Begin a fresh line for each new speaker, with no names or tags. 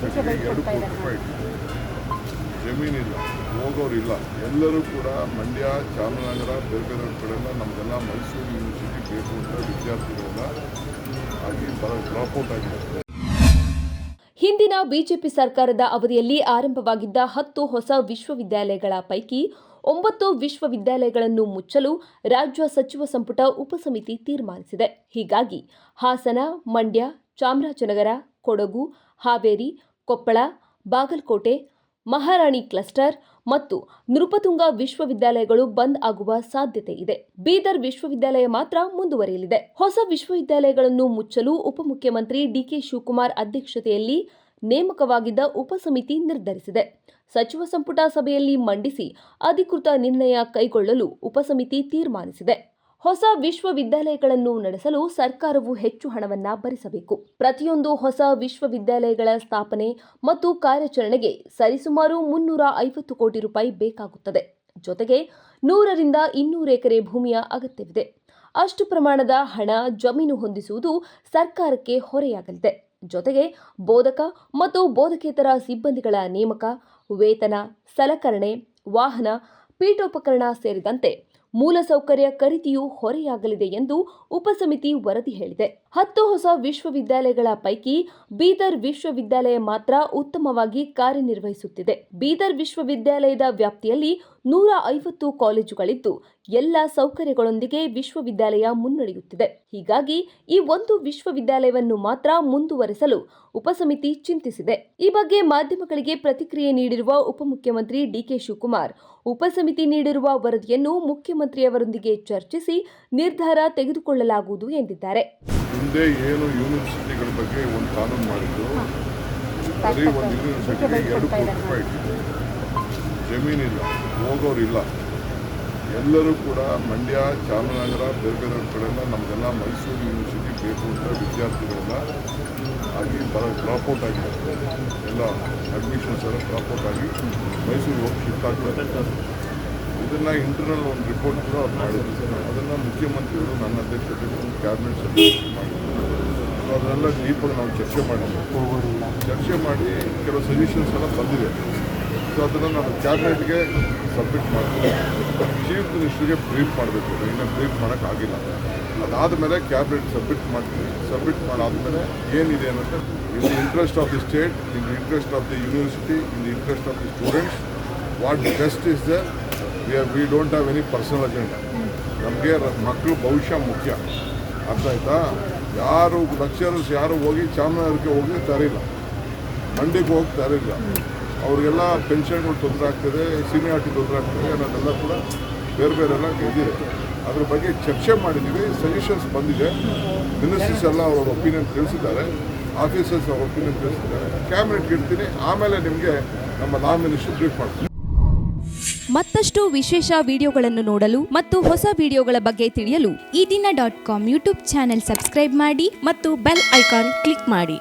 ಸೆಂಟ್ಗೆ ಎರಡು ಕೋಟಿ ಜಮೀನಿಲ್ಲ, ಹೋಗೋರಿಲ್ಲ. ಎಲ್ಲರೂ ಕೂಡ ಮಂಡ್ಯ, ಚಾಮರಾಜನಗರ ಬೇರೆ ಬೇರೆ ಕಡೆಯಿಂದ ನಮಗೆಲ್ಲ ಮೈಸೂರು ಯೂನಿವರ್ಸಿಟಿ ಬೇಕು ಅಂತ ವಿದ್ಯಾರ್ಥಿಗಳೆಲ್ಲ ಆಗಿ ಡ್ರಾಪ್ಔಟ್ ಆಗಿರುತ್ತೆ
ಹಿಂದಿನ ಬಿಜೆಪಿ ಸರ್ಕಾರದ ಅವಧಿಯಲ್ಲಿ ಆರಂಭವಾಗಿದ್ದ ಹತ್ತು ಹೊಸ ವಿಶ್ವವಿದ್ಯಾಲಯಗಳ ಪೈಕಿ ಒಂಬತ್ತು ವಿಶ್ವವಿದ್ಯಾಲಯಗಳನ್ನು ಮುಚ್ಚಲು ರಾಜ್ಯ ಸಚಿವ ಸಂಪುಟ ಉಪಸಮಿತಿ ತೀರ್ಮಾನಿಸಿದೆ. ಹೀಗಾಗಿ ಹಾಸನ, ಮಂಡ್ಯ, ಚಾಮರಾಜನಗರ, ಕೊಡಗು ಹಾವೇರಿ, ಕೊಪ್ಪಳ, ಬಾಗಲಕೋಟೆ, ಮಹಾರಾಣಿ ಕ್ಲಸ್ಟರ್ ಮತ್ತು ನೃಪತುಂಗ ವಿಶ್ವವಿದ್ಯಾಲಯಗಳು ಬಂದ್ ಆಗುವ ಸಾಧ್ಯತೆ ಇದೆ. ಬೀದರ್ ವಿಶ್ವವಿದ್ಯಾಲಯ ಮಾತ್ರ ಮುಂದುವರಿಯಲಿದೆ. ಹೊಸ ವಿಶ್ವವಿದ್ಯಾಲಯಗಳನ್ನು ಮುಚ್ಚಲು ಉಪಮುಖ್ಯಮಂತ್ರಿ ಡಿಕೆ ಶಿವಕುಮಾರ್ ಅಧ್ಯಕ್ಷತೆಯಲ್ಲಿ ನೇಮಕವಾಗಿದ್ದ ಉಪಸಮಿತಿ ನಿರ್ಧರಿಸಿದೆ. ಸಚಿವ ಸಂಪುಟ ಸಭೆಯಲ್ಲಿ ಮಂಡಿಸಿ ಅಧಿಕೃತ ನಿರ್ಣಯ ಕೈಗೊಳ್ಳಲು ಉಪಸಮಿತಿ ತೀರ್ಮಾನಿಸಿದೆ. ಹೊಸ ವಿಶ್ವವಿದ್ಯಾಲಯಗಳನ್ನು ನಡೆಸಲು ಸರ್ಕಾರವು ಹೆಚ್ಚು ಹಣವನ್ನ ಭರಿಸಬೇಕು. ಪ್ರತಿಯೊಂದು ಹೊಸ ವಿಶ್ವವಿದ್ಯಾಲಯಗಳ ಸ್ಥಾಪನೆ ಮತ್ತು ಕಾರ್ಯಾಚರಣೆಗೆ ಸರಿಸುಮಾರು ಮುನ್ನೂರ ಐವತ್ತು ಕೋಟಿ ರೂಪಾಯಿ ಬೇಕಾಗುತ್ತದೆ. ಜೊತೆಗೆ ನೂರರಿಂದ ಇನ್ನೂರು ಎಕರೆ ಭೂಮಿಯ ಅಗತ್ಯವಿದೆ. ಅಷ್ಟು ಪ್ರಮಾಣದ ಹಣ ಜಮೀನು ಹೊಂದಿಸುವುದು ಸರ್ಕಾರಕ್ಕೆ ಹೊರೆಯಾಗಲಿದೆ. ಜೊತೆಗೆ ಬೋಧಕ ಮತ್ತು ಬೋಧಕೇತರ ಸಿಬ್ಬಂದಿಗಳ ನೇಮಕ, ವೇತನ, ಸಲಕರಣೆ, ವಾಹನ, ಪೀಠೋಪಕರಣ ಸೇರಿದಂತೆ ಮೂಲಸೌಕರ್ಯ ಖರೀದಿಯು ಹೊರೆಯಾಗಲಿದೆ ಎಂದು ಉಪಸಮಿತಿ ವರದಿ ಹೇಳಿದೆ. ಹತ್ತು ಹೊಸ ವಿಶ್ವವಿದ್ಯಾಲಯಗಳ ಪೈಕಿ ಬೀದರ್ ವಿಶ್ವವಿದ್ಯಾಲಯ ಮಾತ್ರ ಉತ್ತಮವಾಗಿ ಕಾರ್ಯನಿರ್ವಹಿಸುತ್ತಿದೆ. ಬೀದರ್ ವಿಶ್ವವಿದ್ಯಾಲಯದ ವ್ಯಾಪ್ತಿಯಲ್ಲಿ ನೂರ ಐವತ್ತು ಕಾಲೇಜುಗಳಿದ್ದು ಎಲ್ಲ ಸೌಕರ್ಯಗಳೊಂದಿಗೆ ವಿಶ್ವವಿದ್ಯಾಲಯ ಮುನ್ನಡೆಯುತ್ತಿದೆ. ಹೀಗಾಗಿ ಈ ಒಂದು ವಿಶ್ವವಿದ್ಯಾಲಯವನ್ನು ಮಾತ್ರ ಮುಂದುವರೆಸಲು ಉಪಸಮಿತಿ ಚಿಂತಿಸಿದೆ. ಈ ಬಗ್ಗೆ ಮಾಧ್ಯಮಗಳಿಗೆ ಪ್ರತಿಕ್ರಿಯೆ ನೀಡಿರುವ ಉಪಮುಖ್ಯಮಂತ್ರಿ ಡಿಕೆ ಶಿವಕುಮಾರ್, ಉಪಸಮಿತಿ ನೀಡಿರುವ ವರದಿಯನ್ನು ಮುಖ್ಯಮಂತ್ರಿಯವರೊಂದಿಗೆ ಚರ್ಚಿಸಿ ನಿರ್ಧಾರ ತೆಗೆದುಕೊಳ್ಳಲಾಗುವುದು ಎಂದಿದ್ದಾರೆ.
ಹಿಂದೆ ಏನು ಯೂನಿವರ್ಸಿಟಿಗಳ ಬಗ್ಗೆ ಒಂದು ಕಾನೂನು ಮಾಡಿದ್ದು ಜಮೀನಿಲ್ಲ ಹೋಗೋರಿಲ್ಲ. ಎಲ್ಲರೂ ಕೂಡ ಮಂಡ್ಯ ಚಾಮರಾಜನಗರ ಬೇರೆ ಬೇರೆ ಕಡೆಯಿಂದ ನಮಗೆಲ್ಲ ಮೈಸೂರು ಯೂನಿವರ್ಸಿಟಿ ಬೇಕು ಅಂತ ವಿದ್ಯಾರ್ಥಿಗಳೆಲ್ಲ ಆಗಿ ಡ್ರಾಪ್ಔಟ್ ಆಗಿದ್ದಾರೆ. ಎಲ್ಲ ಅಡ್ಮಿಷನ್ಸ್ ಎಲ್ಲ ಡ್ರಾಪ್ಔಟ್ ಆಗಿ ಮೈಸೂರಿಗೆ ಹೋಗಿ ಶಿಫ್ಟ್ ಆಗ್ತಾರೆ ಇದನ್ನು ಇಂಟರ್ನಲ್ ಒಂದು ರಿಪೋರ್ಟ್ ಕೂಡ ಅವ್ರು ಮಾಡಿದ್ರು. ಅದನ್ನು ಮುಖ್ಯಮಂತ್ರಿಗಳು ನನ್ನ ಅಧ್ಯಕ್ಷತೆಯಲ್ಲಿ ಒಂದು ಕ್ಯಾಬಿನೆಟ್ ಸಭೆ ಮಾಡಿದ್ರು ಸೊ ಅದನ್ನೆಲ್ಲ ಡೀಪಾಗಿ ನಾವು ಚರ್ಚೆ ಮಾಡಿದ್ವಿ ಚರ್ಚೆ ಮಾಡಿ ಕೆಲವು ಸಜೆಷನ್ಸ್ ಎಲ್ಲ ಬಂದಿದೆ. ಸೊ ಅದನ್ನು ನಾನು ಕ್ಯಾಬಿನೆಟ್ಗೆ ಸಬ್ಮಿಟ್ ಮಾಡ್ತೀನಿ. ಚೀಫ್ ಮಿನಿಸ್ಟ್ರಿಗೆ ಬ್ರೀಫ್ ಮಾಡಬೇಕು. ಇನ್ನೂ ಬ್ರೀಫ್ ಮಾಡೋಕ್ಕಾಗಿಲ್ಲ ಅದಾದ ಮೇಲೆ ಕ್ಯಾಬಿನೆಟ್ ಸಬ್ಮಿಟ್ ಮಾಡ್ತೀನಿ. ಸಬ್ಮಿಟ್ ಮಾಡಾದ್ಮೇಲೆ ಏನಿದೆ ಅನ್ನೋದು in the interest of the state in the interest of the university in the interest of the students what best is the we we don't have any personal agenda ನಮಗೆ ಮಕ್ಕಳು ಭವಿಷ್ಯ ಮುಖ್ಯ. ಅರ್ಥ ಆಯ್ತಾ? ಯಾರು ಲೆಕ್ಚರರ್ಸ್ ಯಾರು ಹೋಗಿ ಚಾಮರಾಜನಗರಕ್ಕೆ ಹೋಗಿ ತರಿಲ್ಲ. ಮಂಡಿಗೆ ಹೋಗಿ ತರಿಲ್ಲ. ಅವ್ರಿಗೆಲ್ಲ ಪೆನ್ಷನ್ಗಳು ತೊಂದರೆ ಆಗ್ತದೆ ಸೀನಿಯಾರಿಟಿ ತೊಂದರೆ ಆಗ್ತದೆ ಅನ್ನೋದೆಲ್ಲ ಕೂಡ ಬೇರೆ ಬೇರೆಲ್ಲ ಇದೆ ಅದ್ರ ಬಗ್ಗೆ ಚರ್ಚೆ ಮಾಡಿದ್ದೀವಿ ಸಜೆಷನ್ಸ್ ಬಂದಿದೆ. ಮಿನಿಸ್ಟರ್ಸ್ ಎಲ್ಲ ಅವ್ರ ಒಪಿನಿಯನ್ ತಿಳಿಸಿದ್ದಾರೆ ಆಫೀಸರ್ಸ್ ಅವ್ರ ಒಪಿನಿಯನ್ ತಿಳಿಸಿದ್ದಾರೆ. ಕ್ಯಾಬಿನೆಟ್ಗೆ ಇಡ್ತೀನಿ, ಆಮೇಲೆ ನಿಮಗೆ ನಮ್ಮ ಲಾ ಮಿನಿಸ್ಟರ್ ಬ್ರೀಫ್ ಮಾಡ್ತೀನಿ.
ಮತ್ತಷ್ಟು ವಿಶೇಷ ವಿಡಿಯೋಗಳನ್ನು ನೋಡಲು ಮತ್ತು ಹೊಸ ವಿಡಿಯೋಗಳ ಬಗ್ಗೆ ತಿಳಿಯಲು
ಈ ದಿನ dot com YouTube channel subscribe ಮಾಡಿ ಮತ್ತು ಬೆಲ್ ಐಕಾನ್ ಕ್ಲಿಕ್ ಮಾಡಿ.